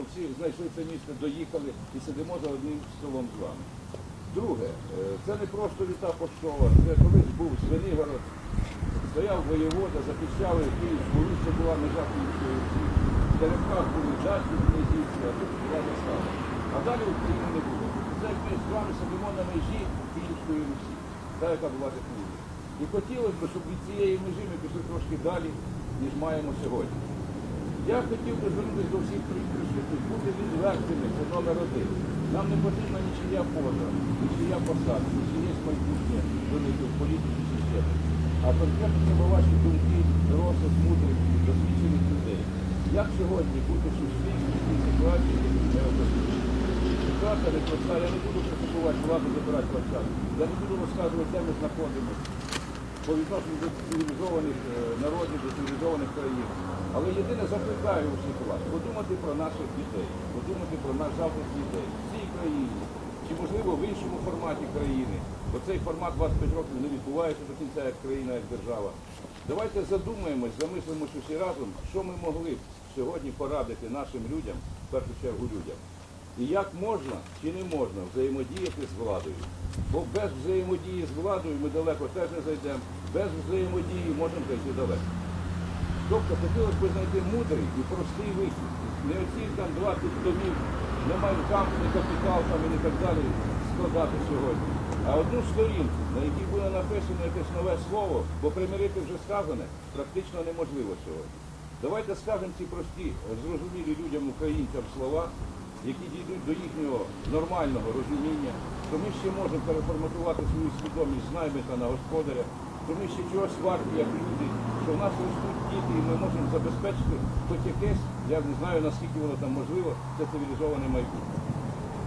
що всі знайшли це місце, доїхали і сидимо за одним столом з вами. Друге, е, це не просто літа поштова, це колись був Звенигород, стояв воєвода, захищали Київську Русь, це була межа Київської Русі. В Теремках були дачні князівці, а тут була застава. А далі України не було. Це як ми з вами сидимо на межі Київської Русі, та яка була Києві. І хотілося б, щоб від цієї межі ми пішли трошки далі, ніж маємо сьогодні. Я хотів би звернутися до всіх присутніх, бути відвертими, це номер один. Нам не потрібна нічия поза, нічия посада, нічиє майбутнє велике в політиці системи. А конкретно треба ваші думки дорослих, мудрих, досвідчених людей. Як сьогодні бути в цій ситуації, ми обов'язково. Ситуація непроста, я не буду критикувати владу, забирати час. Я не буду розказувати, де ми знаходимося по відношенню до цивілізованих е, народів, до цивілізованих країн. Але єдине закликаю усіх вас подумати про наших дітей, подумати про наш завтрашній день в цій країні, чи можливо в іншому форматі країни, бо цей формат 25 років не відбувається до кінця як країна, як держава. Давайте задумаємось, замислимося всі разом, що ми могли б сьогодні порадити нашим людям, в першу чергу людям. І як можна чи не можна взаємодіяти з владою. Бо без взаємодії з владою ми далеко теж не зайдемо, без взаємодії можемо зайти далеко. Тобто хотілося б знайти мудрий і простий вихід. Не оці там 20 томів, не майнкам, не капітал там і не так далі складати сьогодні. А одну сторінку, на якій буде написано якесь нове слово, бо примирити вже сказане практично неможливо сьогодні. Давайте скажемо ці прості, зрозумілі людям, українцям слова, які дійдуть до їхнього нормального розуміння, що ми ще можемо переформатувати свою свідомість з наймита на господаря, що ще чогось варті, як люди, що в нас ростуть діти, і ми можемо забезпечити хоч якесь, я не знаю наскільки воно там можливо, це цивілізоване майбутнє.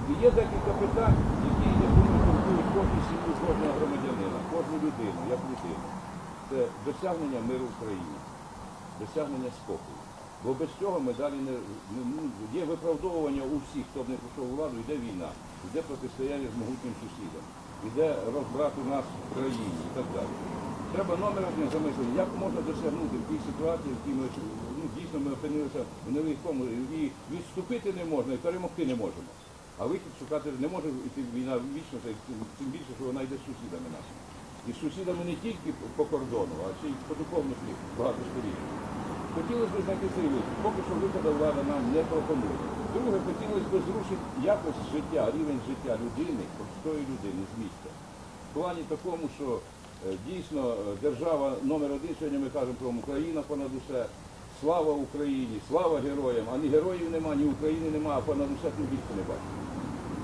І є декілька питань, які, я думаю, турбують кожну сім'ю, кожного громадянина, кожну людину, як людину. Це досягнення миру в країні, досягнення спокою. Бо без цього ми далі не, є виправдовування у всіх, хто б не прийшов у владу, йде війна, йде протистояння з могутнім сусідом, йде розбрат у нас в країні і так далі. Треба номер один замислення, як можна досягнути в тій ситуації, в якій ми ну, дійсно ми опинилися в нелегкому, і відступити не можна, і перемогти не можемо. А вихід шукати не може йти війна вічно, тим- більше, що вона йде з сусідами нашими. І з сусідами не тільки по кордону, а ще й по духовності багато століть. Хотілося б знайти цей вихід. Поки що виходу влада нам не пропонує. Друге, хотілося б зрушити якось життя, рівень життя людини, простої людини з місця. В плані такому, що дійсно е, держава номер один, сьогодні ми кажемо про Україна понад усе. Слава Україні, слава героям, а ні героїв нема, ні України нема, а понад усе тим більше не бачимо.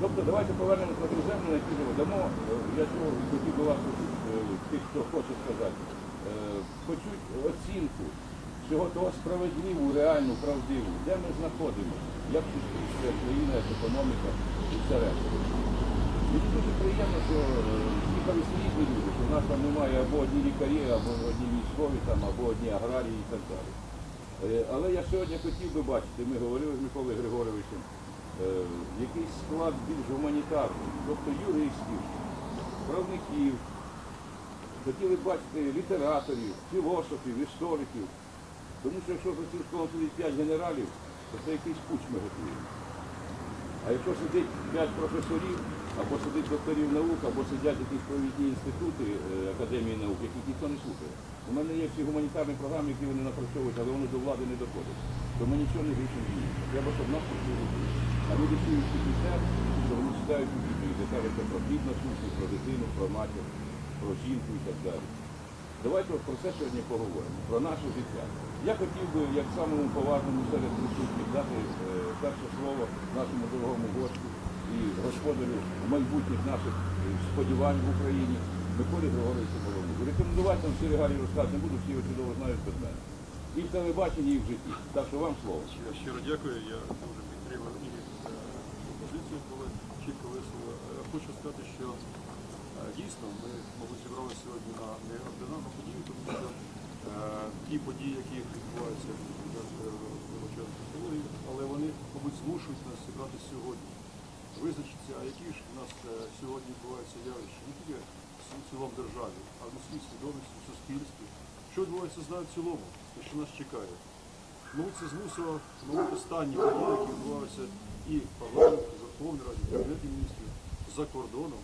Тобто давайте повернемося на ту землю, на яку живемо. Дамо, е, я цього хотів би вас е, тих, хто хоче сказати, е, почуть оцінку всього того справедливу, реальну, правдиву, де ми знаходимося, як суспільство, як країна, як економіка і все решта. Мені дуже приємно, що е, різні люди, в нас там немає або одні лікарі, або одні військові, там, або одні аграрії і так далі. Е, Але я сьогодні хотів би бачити, ми говорили з Миколою Григоровичем, е, якийсь склад більш гуманітарний, тобто юристів, правників, хотіли б бачити літераторів, філософів, істориків. Тому що якщо за цю школу сидить 5 генералів, то це якийсь пуч ми готуємо. А якщо сидить 5 професорів, або сидить докторів наук, або сидять якісь провідні інститути е, Академії наук, яких ніхто не слухає. У мене є всі гуманітарні програми, які вони напрацьовують, але вони до влади не доходять. То ми нічого не зрішимо змінити. Треба, щоб нас почули. А люди чують тільки те, що вони читають у Біблії, де кажеться про насущний, про дитину, про матір, про жінку і так далі. Давайте про це сьогодні поговоримо, про наше життя. Я хотів би, як самому поважному серед присутніх, дати е, перше слово нашому дорогому гостю і господарю майбутніх наших е, сподівань в Україні Миколі Григоровичу Голову. Рекомендувати вам всі регалії розказати не буду, всі його чудово знають без мене. І в телебаченні, і в житті. Так що вам слово. Я щиро дякую. Я дуже підтримую і е, позицію, коли чітко висловили. Е, Хочу сказати, що е, дійсно ми, мабуть, зібрали сьогодні на неординарну подію, тому що е, ті події, які відбуваються, е, вибачаю але вони, мабуть, змушують нас зібратися сьогодні. Визначитися, а які ж у нас е, сьогодні відбуваються явища, не тільки в цілому державі, а в людській свідомості, в суспільстві. Що відбувається з нами в цілому, що нас чекає. мабуть, це змусило, мабуть, останні події, які відбувалися і в парламенті, в Верховній Раді, в Кабінеті міністрів, за кордоном.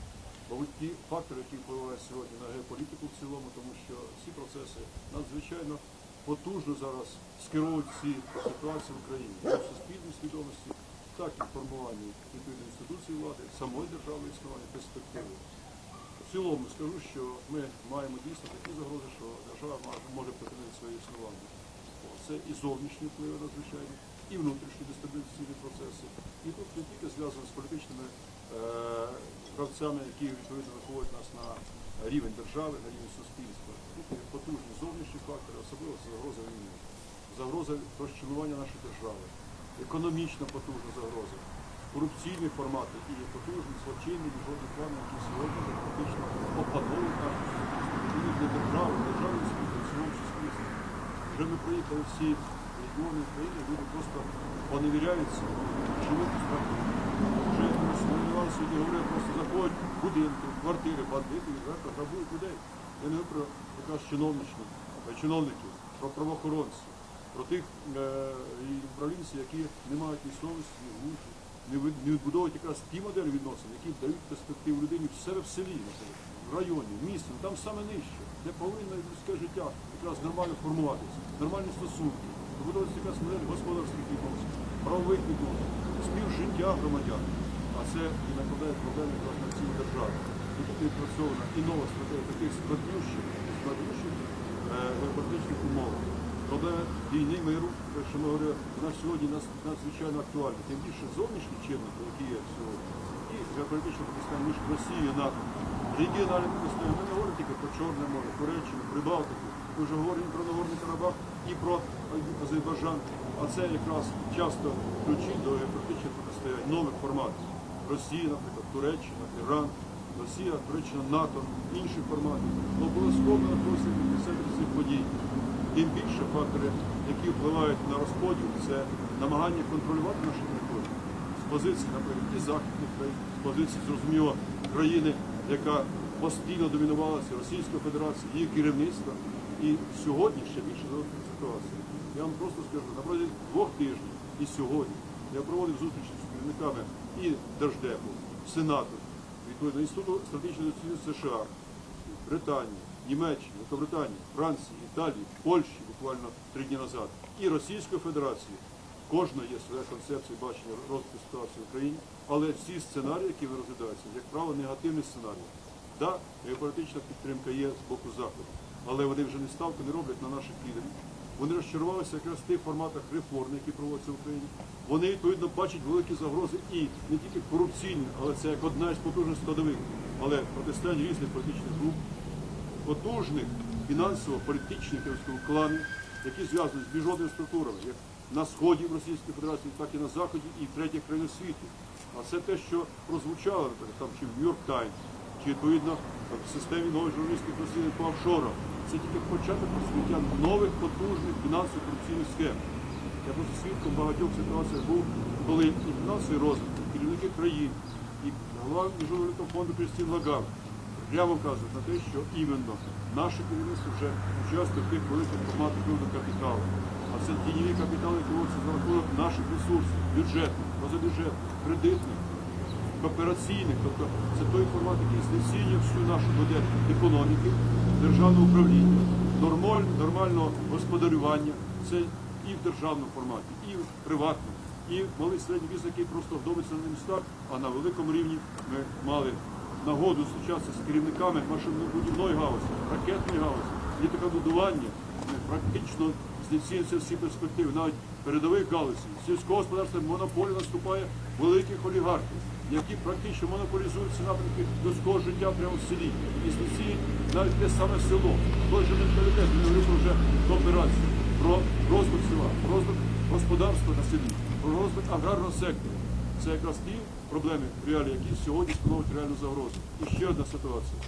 Мабуть, ті фактори, які впливають сьогодні на геополітику в цілому, тому що ці процеси надзвичайно потужно зараз скеровують всі ситуації в Україні, в суспільній свідомості, так і в формуванні відповідної інституції влади, самої держави існування перспективи. В цілому скажу, що ми маємо дійсно такі загрози, що держава може- припинити своє існування. Це і зовнішні впливи надзвичайні, і внутрішні дестабілізаційні процеси. І тут не тільки зв'язано з політичними е, які відповідно виходять нас на рівень держави, на рівень суспільства. Тут є потужні зовнішні фактори, особливо це загроза війни, загроза розчленування нашої держави, економічна потужна загроза, корупційні формати і потужні злочинні міжнародні плани, які сьогодні фактично опановують нашу суспільство. Для держави, держави світу, цілому суспільстві. Вже ми проїхали всі регіони України, люди просто поневіряються, живуть у страху. Вже Смолінван сьогодні говорив, просто заходять будинки, квартири, бандити, відверто грабують людей. Я не говорю про якраз чиновничних, е, чиновників, про правоохоронців, про тих е, управлінців, які не мають ні совісті, ні глузду, не, відбудовують якраз ті моделі відносин, які дають перспективу людині в себе в селі, в районі, в місті, ну, там саме нижче, де повинно людське життя якраз нормально формуватися, нормальні стосунки, вибудовуватися якась модель господарських відносин, правових відносин, співжиття громадян. А це і накладає проблеми якраз на цілу державу. І тут відпрацьована і нова стратегія таких складнющих, складнющих е, геополітичних умов. Проблеми війни, миру, що ми говорили, вона сьогодні надзвичайно актуальна. Тим більше зовнішні чинники, які є сьогодні, і геополітичне протистояння між Росією і НАТО. Регіональне протистояння. Ми не говоримо тільки про Чорне море, Туреччину, Прибалтику. Ми вже говоримо про Нагорний Карабах і про Азербайджан. А це якраз часто ключі до геополітичних протистоянь нових форматів. Росія, наприклад, Туреччина, Іран, Росія, Туреччина, НАТО, інші формати. Обов'язково напросимо від цих подій. Тим більше фактори, які впливають на розподіл, це намагання контролювати наші території з позиції, наприклад, і західних країн, з позиції, зрозуміло, країни, яка постійно домінувалася Російською Федерацією, її керівництва. І сьогодні ще більше загострюється ситуація. Я вам просто скажу, на двох тижнів і сьогодні я проводив зустрічі з керівниками і Держдепу, Сенату, відповідно Інституту стратегічної дослідження США, Британії, Німеччини, Великобританії, Франції, Італії, Польщі буквально три дні назад і Російської Федерації. Кожна є своя концепція бачення розвитку ситуації в Україні, але всі сценарії, які ви розглядаються, як правило, негативні сценарії. Так, геополітична підтримка є з боку Заходу, але вони вже не ставку не роблять на наших лідерів. Вони розчарувалися якраз в тих форматах реформ, які проводяться в Україні. Вони відповідно бачать великі загрози і не тільки корупційні, але це як одна із потужних складових, але протистояння різних політичних груп, потужних фінансово-політичних кланів, які зв'язані з міжнародними структурами, як на сході в Російській Федерації, так і на заході, і в третіх країнах світу. А це те, що прозвучало, наприклад, там чи в Нью-Йорк Таймс, чи відповідно в системі нових журналістських розслідувань по офшорам. Це тільки початок розкриття нових потужних фінансово-корупційних схем. Я просто свідком багатьох ситуацій був, коли і фінансовий розвиток, і керівники країн, і голова Міжнародного фонду Крістін Лагард прямо вказують на те, що іменно наше керівництво вже в тих великих форматах капіталу. А це тіньові капітали, виводяться за рахунок наших ресурсів, бюджетних, позабюджетних, кредитних, коопераційних. Тобто це той формат, який знецінює всю нашу модель економіки, державного управління, нормаль- нормального господарювання. Це і в державному форматі, і в приватному, і малий середній бізнес, який просто вдовиться на містах, а на великому рівні ми мали нагоду зустрічатися з керівниками машинобудівної галузі, ракетної галузі, літакобудування. Практично знецінюються всі перспективи, навіть передових галузей. Сільського господарства монополія наступає великих олігархів, які практично монополізують ці напрямки людського життя прямо в селі. І знецінюють навіть те саме село. Той же менталітет, ми говоримо вже кооперацію, про розвиток села, про розвиток господарства на селі, про розвиток аграрного сектору. Це якраз ті проблеми реалії, які сьогодні становлять реальну загрозу. І ще одна ситуація.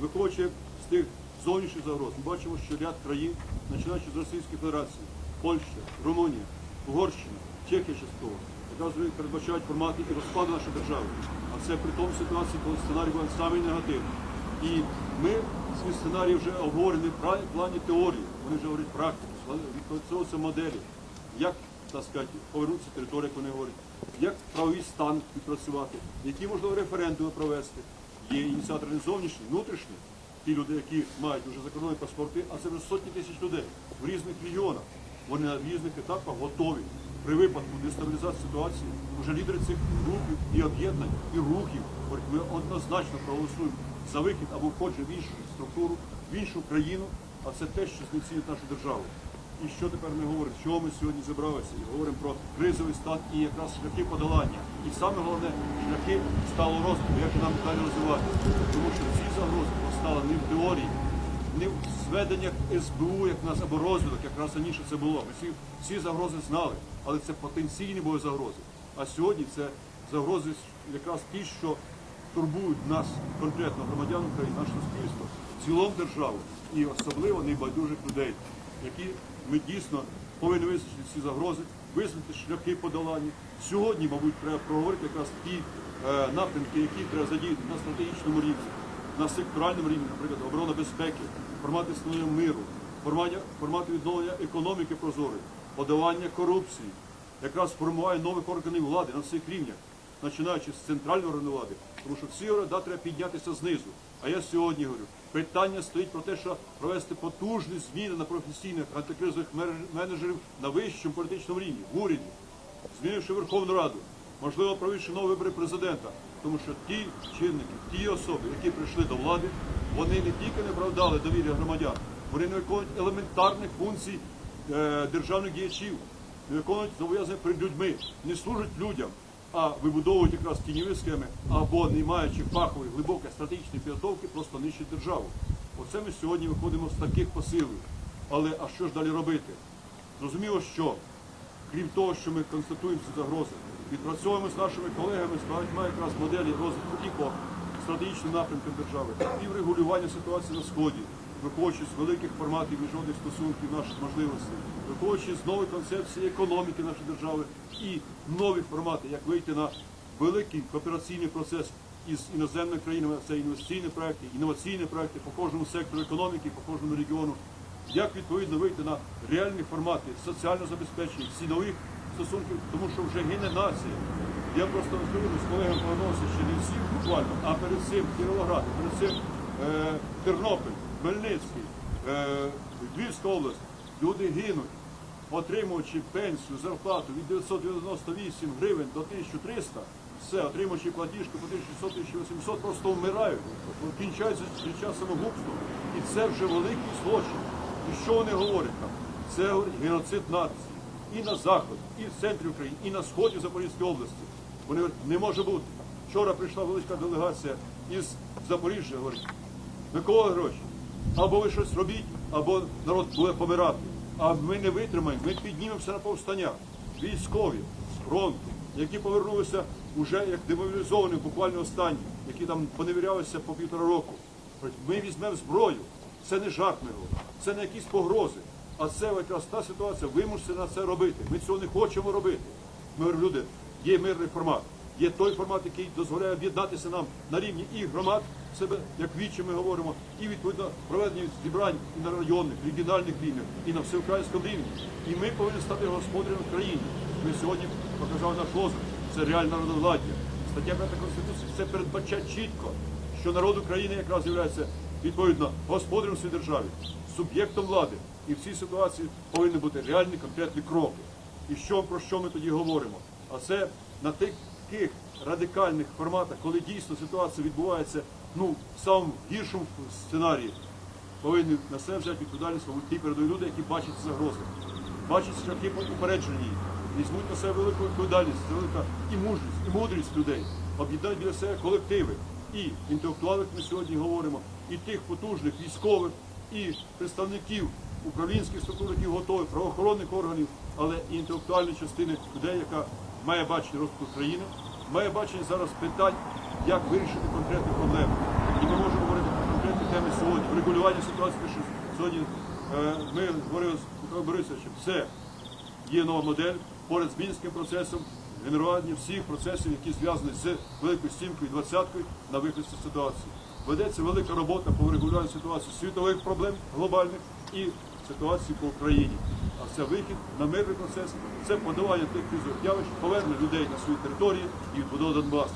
Виходячи з тих зовнішніх загроз, ми бачимо, що ряд країн, починаючи з Російської Федерації, Польща, Румунія, Угорщина, Чехія частково, якраз передбачають формати і розпаду нашої держави. А це при тому ситуації, коли сценарій був самий негативний. І ми свій сценарій вже обговорені в плані теорії, вони вже говорять практику. відпрацьовуються моделі, як так сказати, повернутися територію, як вони говорять, як правовий стан відпрацювати, які можливо референдуми провести. Є ініціатори зовнішні, внутрішні, ті люди, які мають вже закордонні паспорти, а це вже сотні тисяч людей в різних регіонах. Вони на різних етапах готові. При випадку дестабілізації ситуації вже лідери цих групів і об'єднань, і рухів ми однозначно проголосуємо за вихід або входження в іншу структуру, в іншу країну, а це те, що знецінить нашу державу. І що тепер ми говоримо? Чого ми сьогодні зібралися? І говоримо про кризовий стан і якраз шляхи подолання. І саме головне шляхи сталого розвитку, як нам далі розвивати. Тому що ці загрози постали не в теорії, не в зведеннях СБУ, як нас або розвиток, якраз раніше це було. Ми всі, всі загрози знали, але це потенційні були загрози. А сьогодні це загрози якраз ті, що турбують нас конкретно громадян України, наше суспільство, цілому державу і особливо небайдужих людей, які ми дійсно повинні визначити ці загрози, визначити шляхи подолання. Сьогодні, мабуть, треба проговорити якраз ті е, напрямки, які треба задіяти на стратегічному рівні, на секторальному рівні, наприклад, оборона безпеки, формати встановлення миру, формати, відновлення економіки прозорої, подолання корупції, якраз формування нових органів влади на всіх рівнях, починаючи з центральної органу влади, тому що всі города треба піднятися знизу. А я сьогодні говорю, питання стоїть про те, що провести потужні зміни на професійних антикризових менеджерів на вищому політичному рівні, в уряді, змінивши Верховну Раду, можливо, провівши нові вибори президента. Тому що ті чинники, ті особи, які прийшли до влади, вони не тільки не оправдали довір'я громадян, вони не виконують елементарних функцій е, державних діячів, не виконують зобов'язання перед людьми, не служать людям, а вибудовують якраз тіньові схеми або не маючи фахової глибокої стратегічної підготовки, просто нищать державу. Оце ми сьогодні виходимо з таких посилів. Але а що ж далі робити? Зрозуміло, що крім того, що ми констатуємо ці загрози, відпрацьовуємо з нашими колегами з якраз моделі розвитку і по стратегічним напрямкам держави, і в регулюванні ситуації на сході, виходячи з великих форматів міжнародних стосунків наших можливостей, виходячи з нової концепції економіки нашої держави і нові формати, як вийти на великий коопераційний процес із іноземними країнами, це інвестиційні проекти, інноваційні проекти по кожному сектору економіки, по кожному регіону. Як відповідно вийти на реальні формати соціального забезпечення, цінових стосунків, тому що вже гине нація. Я просто розповім з колегами повернувся ще не всі буквально, а перед цим Кіровоград, перед цим е, Тернопіль, Хмельницький, е, Львівська область. Люди гинуть, отримуючи пенсію, зарплату від 998 гривень до 1300, все, отримуючи платіжку по 1600-1800, просто вмирають, кінчаються час самогубством. І це вже великий злочин. І що вони говорять там? Це геноцид нації. І на заході, і в центрі України, і на сході Запорізької області. Вони говорять, не може бути. Вчора прийшла велика делегація із Запоріжжя, говорить, Микола Гроші, або ви щось робіть, або народ буде помирати. А ми не витримаємо, ми піднімемося на повстання. Військові з фронту, які повернулися вже як демобілізовані, буквально останні, які там поневірялися по півтора року. Ми візьмемо зброю. Це не жарт ми це не якісь погрози. А це якраз та ситуація, вимушена це робити. Ми цього не хочемо робити. Ми люди, є мирний формат. Є той формат, який дозволяє об'єднатися нам на рівні і громад себе, як вічі ми говоримо, і відповідно проведення зібрань і на районних, регіональних рівнях, і на всеукраїнському рівні. І ми повинні стати господарем в країні. Ми сьогодні показали наш лозунг. Це реальне народовладдя. Стаття 5 Конституції це передбачає чітко, що народ України якраз є відповідно господарем своїй державі, суб'єктом влади. І в цій ситуації повинні бути реальні конкретні кроки. І що про що ми тоді говоримо? А це на таких радикальних форматах, коли дійсно ситуація відбувається ну в самому гіршому сценарії, повинні на себе взяти відповідальність ті передові люди, які бачать загрози, бачать шляхи упередження візьмуть на себе велику відповідальність, це велика і мужність, і мудрість людей, об'єднають біля себе колективи. І інтелектуалів ми сьогодні говоримо, і тих потужних військових, і представників управлінських структур, які готові, правоохоронних органів, але і інтелектуальної частини людей, яка має бачення розвитку країни, має бачення зараз питань, як вирішити конкретні проблеми. І ми можемо говорити про конкретні теми сьогодні. Врегулювання ситуації, що сьогодні е, ми говорили з Михайлом Борисовичем, все є нова модель поряд з мінським процесом, генерування всіх процесів, які зв'язані з великою сімкою і двадцяткою на вихід з ситуації. Ведеться велика робота по врегулюванню ситуації світових проблем глобальних і ситуації по Україні. А це вихід на мирний процес, це подавання тих кризових явищ, повернення людей на свої території і відбудова Донбасу.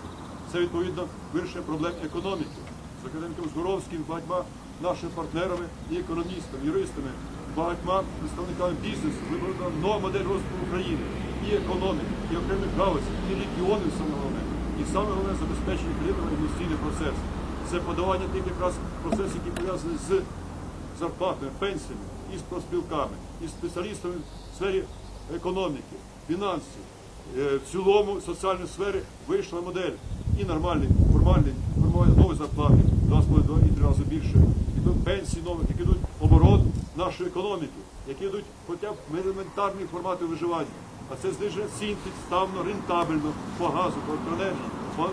Це відповідно вирішення проблем економіки. З академіком Згоровським, багатьма нашими партнерами і економістами, юристами, багатьма представниками бізнесу вибрана нова модель розвитку України і економіки, і окремих галузей, і регіонів саме головне. І саме головне забезпечення кредитного інвестиційний процес. Це подавання тих якраз процесів, які пов'язані з зарплатами, пенсіями, і з профспілками, і з спеціалістами в сфері економіки, фінансів. Е, В цілому в соціальній сфері вийшла модель і нормальний, формальний, формування нової зарплати, два з половиною і три рази більше. Ідуть пенсії нових, які йдуть оборот нашої економіки, які йдуть хоча б елементарні формати виживання. А це зниження цін підставно, рентабельно по газу, по електроенергії, по е,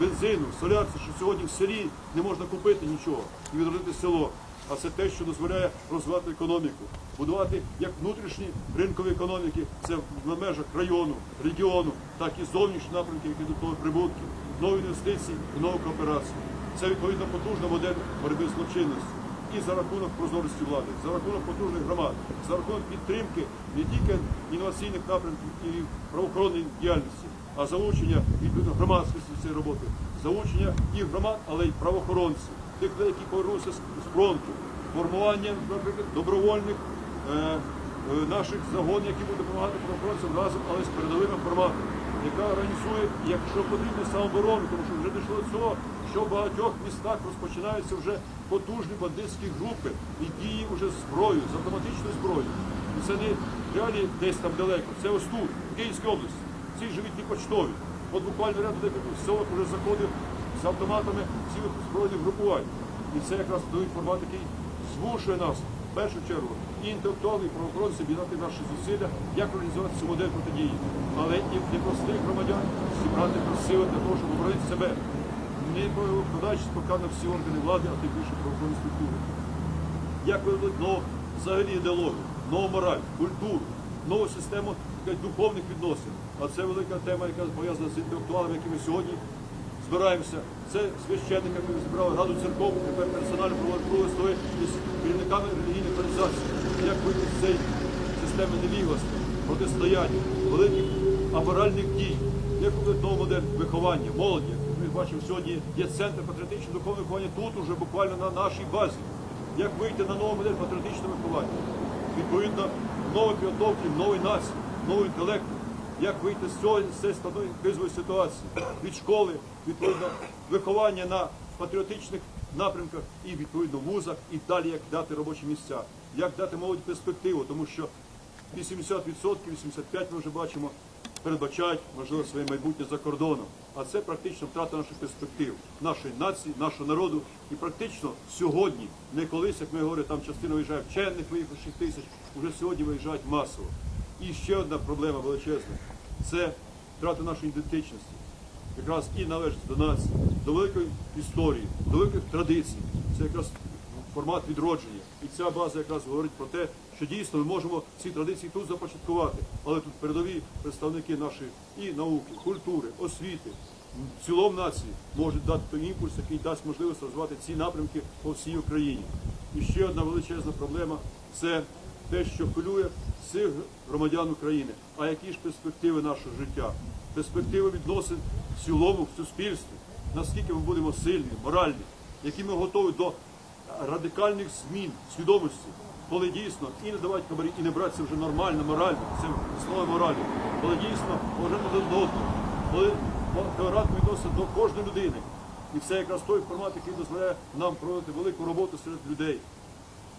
бензину, солярці, що сьогодні в селі не можна купити нічого і відродити село. А це те, що дозволяє розвивати економіку, будувати як внутрішні ринкові економіки, це на межах району, регіону, так і зовнішні напрямки, які до того прибутки, нові інвестиції, і нову кооперацію. Це відповідно потужна модель боротьби з злочинністю. І за рахунок прозорості влади, за рахунок потужних громад, за рахунок підтримки не тільки інноваційних напрямків і правоохоронної діяльності, а залучення відповідно громадськості цієї роботи, залучення і громад, але й правоохоронців, тих людей, які повернуться з фронту, формування, добровольних е, е, наших загонів, які будуть допомагати правоохоронцям разом, але з передовими форматами, яка організує, якщо потрібно, самооборону, тому що вже дійшло до цього, що в багатьох містах розпочинаються вже потужні бандитські групи і дії вже з зброєю, з автоматичною зброєю. І це не реалі десь там далеко, це ось тут, в Київській області, в цій живітній почтові. От буквально ряд декілька селок вже заходив автоматами цілих збройних групувань. І це якраз той формат, який змушує нас в першу чергу і інтелектуальні правоохоронці об'єднати наші зусилля, як організувати цю модель протидії, але і непростих громадян зібрати сили для того, щоб оборонити себе, не покладаючись поки на всі органи влади, а тим більше правоохоронні структури. Як виробити нову взагалі ідеологію, нову мораль, культуру, нову систему духовних відносин. А це велика тема, яка пов'язана з інтелектуалами, які ми сьогодні збираємося. Це священниками ми зібрали Раду церков, тепер персонально проводили столи із керівниками релігійних організацій. Як вийти з цієї системи невігластва, протистояння, великих аморальних дій, як робити модель виховання, молоді. Ми бачимо, сьогодні є центр патріотичного духовного виховання тут, уже буквально на нашій базі. Як вийти на нову модель патріотичного виховання? Відповідно, нової підготовки, нової нації, нового інтелекту. Як вийти з цього кризової ситуації від школи, відповідно, виховання на патріотичних напрямках і відповідно вузах, і далі як дати робочі місця, як дати молоді перспективу, тому що 80%, 85% ми вже бачимо, передбачають можливо своє майбутнє за кордоном. А це практично втрата наших перспектив, нашої нації, нашого народу. І практично сьогодні, не колись, як ми говорили, там частина виїжджає вчених, виїхав 6 тисяч, вже сьогодні виїжджають масово. І ще одна проблема величезна це втрата нашої ідентичності. Якраз і належить до нації, до великої історії, до великих традицій. Це якраз формат відродження. І ця база якраз говорить про те, що дійсно ми можемо ці традиції тут започаткувати. Але тут передові представники нашої і науки, культури, освіти, в цілому нації можуть дати той імпульс, який дасть можливість розвивати ці напрямки по всій Україні. І ще одна величезна проблема це те, що хвилює всіх громадян України. А які ж перспективи нашого життя? Перспективи відносин в цілому в суспільстві. Наскільки ми будемо сильні, моральні, які ми готові до радикальних змін свідомості, коли дійсно і не давати хабарі, і не брати це вже нормально, морально, це основа моралі, коли дійсно один одного, коли толерантно відноситься до кожної людини. І це якраз той формат, який дозволяє нам проводити велику роботу серед людей.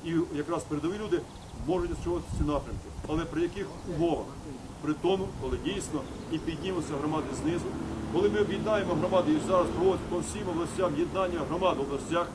І якраз передові люди можуть освоювати ці напрямки. Але при яких умовах? При тому, коли дійсно і піднімуться громади знизу, коли ми об'єднаємо громади і зараз проводять по всім областям єднання громад в областях,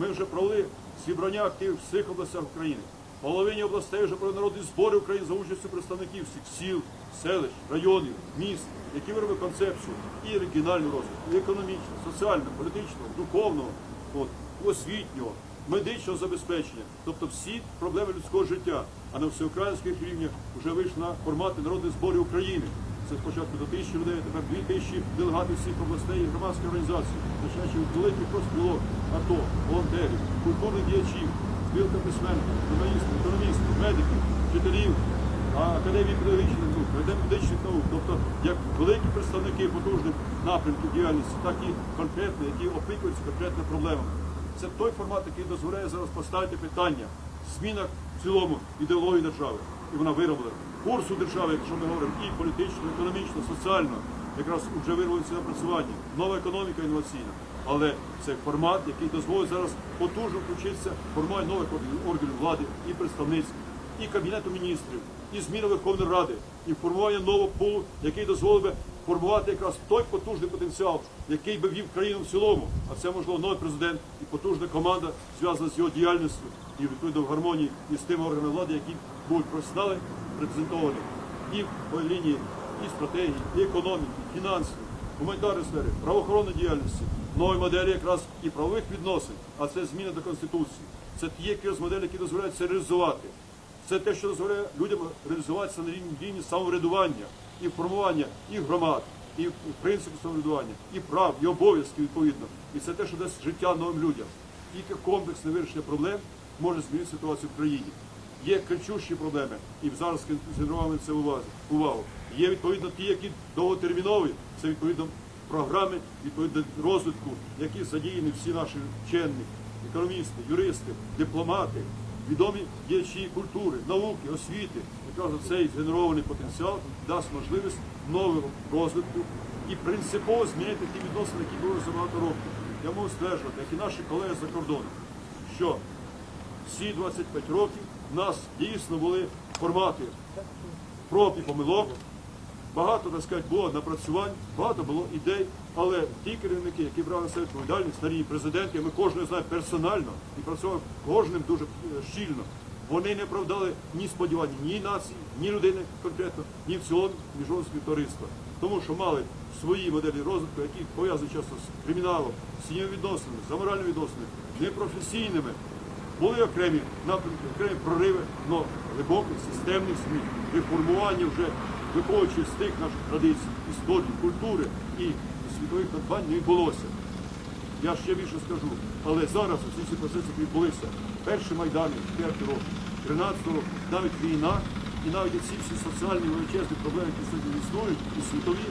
ми вже провели зібрання активів в всіх областях України. В половині областей вже провели народні збори України за участю представників всіх сіл, селищ, районів, міст, які виробили концепцію і регіонального розвитку, і економічного, соціального, політичного, духовного, от, освітнього, медичного забезпечення, тобто всі проблеми людського життя, а на всеукраїнських рівнях вже вийшли на формати народних зборів України. Це спочатку до тисячі людей, тепер дві тисячі делегатів всіх областей і громадських організацій, починаючи від великих профспілок, АТО, волонтерів, культурних діячів, спілка письменників, журналістів, економістів, медиків, вчителів, академії педагогічних наук, академії медичних наук, тобто як великі представники потужних напрямків діяльності, так і конкретні, які опікуються конкретними проблемами. Це той формат, який дозволяє зараз поставити питання зміна в цілому ідеології держави. І вона вироблена. Курсу держави, якщо ми говоримо, і політично, економічно, соціально, якраз вже виробленці напрацювання, нова економіка інноваційна. Але це формат, який дозволить зараз потужно включитися формування нових органів- влади і представництв, і Кабінету міністрів, і зміни Верховної Ради, і формування нового пулу, який дозволив би формувати якраз той потужний потенціал, який би вів країну в цілому. А це можливо новий президент і потужна команда, зв'язана з його діяльністю і відповідно в гармонії із тими органами влади, які будуть професіонали презентовані і по лінії і стратегії, і економіки, і фінансів, гуманітарної сфери, правоохоронної діяльності, нової моделі якраз і правових відносин, а це зміни до Конституції. Це ті якраз моделі, які дозволяють це реалізувати. Це те, що дозволяє людям реалізуватися на рівні самоврядування і формування і громад, і принципу самоврядування, і прав, і обов'язків відповідно. І це те, що дасть життя новим людям. Тільки комплексне вирішення проблем може змінити ситуацію в країні. Є кричущі проблеми, і зараз концентрували це увагу. Є відповідно ті, які довготермінові, це відповідно програми відповідно розвитку, які задіяні всі наші вчені, економісти, юристи, дипломати, відомі діячі культури, науки, освіти. Якраз цей згенерований потенціал дасть можливість нового розвитку і принципово змінити ті відносини, які були за багато років. Я можу стверджувати, як і наші колеги за кордоном, що всі 25 років в нас дійсно були формати проб і помилок. Багато, так сказати, було напрацювань, багато було ідей, але ті керівники, які брали себе відповідальність, старі президенти, ми кожного знаємо персонально і працював кожним дуже е, щільно. Вони не оправдали ні сподівань, ні нації, ні людини конкретно, ні в цілому міжнародного співтовариства. Тому що мали свої моделі розвитку, які пов'язані часто з криміналом, з сім'євими відносинами, з аморальними відносинами, непрофесійними. Були окремі напрямки, окремі прориви, але глибокий системний змін, реформування вже виходячи з тих наших традицій, історії, культури і світових надбань не відбулося. Я ще більше скажу, але зараз усі ці процеси відбулися. Перші майдани, 5 років, 13 років, навіть війна, і навіть ці всі соціальні величезні проблеми, які сьогодні існують, і світові,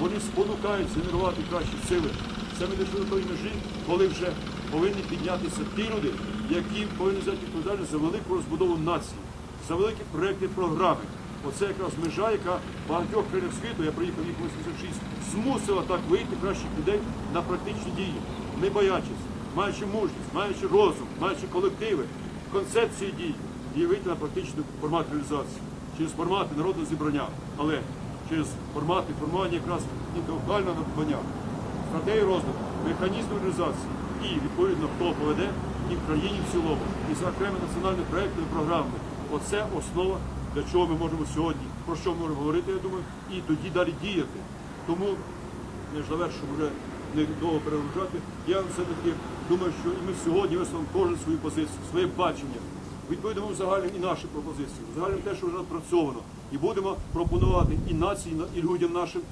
вони спонукають генерувати кращі сили. Це ми дійшли до тої межі, коли вже повинні піднятися ті люди, які повинні взяти відповідальність за велику розбудову нації, за великі проекти програми. Оце якраз межа, яка багатьох країнах світу, я приїхав їх 86, змусила так вийти кращих людей на практичні дії, не боячись, маючи мужність, маючи розум, маючи колективи, концепції дій, і вийти на практичний формат реалізації. Через формати народного зібрання, але через формати формування якраз інтелектуального надбання, стратегії розвитку, механізму реалізації і відповідно хто поведе і в країні в цілому, і за окремі національні проекти і програми. Оце основа, для чого ми можемо сьогодні, про що ми можемо говорити, я думаю, і тоді далі діяти. Тому я ж завершу вже не довго перегружати. Я все-таки думаю, що і ми сьогодні висловимо кожен свою позицію, своє бачення. Відповідно, ми узагальнимо і наші пропозиції, узагальнимо те, що вже напрацьовано, і будемо пропонувати і нації, і людям нашим,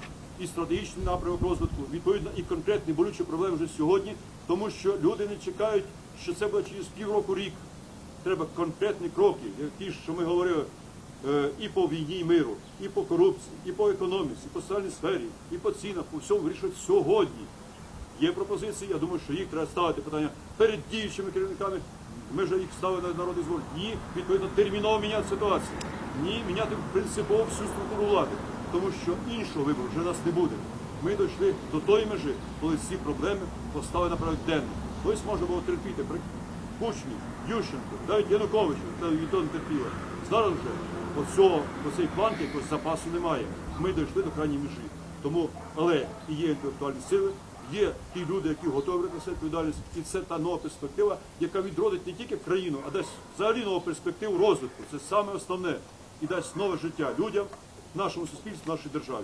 і стратегічний напрямок розвитку, відповідно, і конкретні болючі проблеми вже сьогодні, тому що люди не чекають, що це буде через півроку рік. Треба конкретні кроки, як ті, що ми говорили, е, і по війні і миру, і по корупції, і по економіці, і по соціальній сфері, і по цінах, по всьому вирішувати сьогодні. Є пропозиції, я думаю, що їх треба ставити питання перед діючими керівниками. Ми вже їх ставили на народний зволь. Ні, відповідно, терміново міняти ситуацію. Ні, міняти принципово всю структуру влади, тому що іншого вибору вже нас не буде. Ми дійшли до тої межі, коли ці проблеми поставили на порядок денний. Хтось може було терпіти при Кучмі, Ющенко, навіть Януковичу, та і то не терпіло. Зараз вже оцього, оцей план якогось запасу немає. Ми дійшли до крайньої межі. Тому, але і є інтелектуальні сили, є ті люди, які готові брати на себе відповідальність, і це та нова перспектива, яка відродить не тільки країну, а дасть взагалі нову перспективу розвитку. Це саме основне і дасть нове життя людям, нашому суспільству, нашій державі.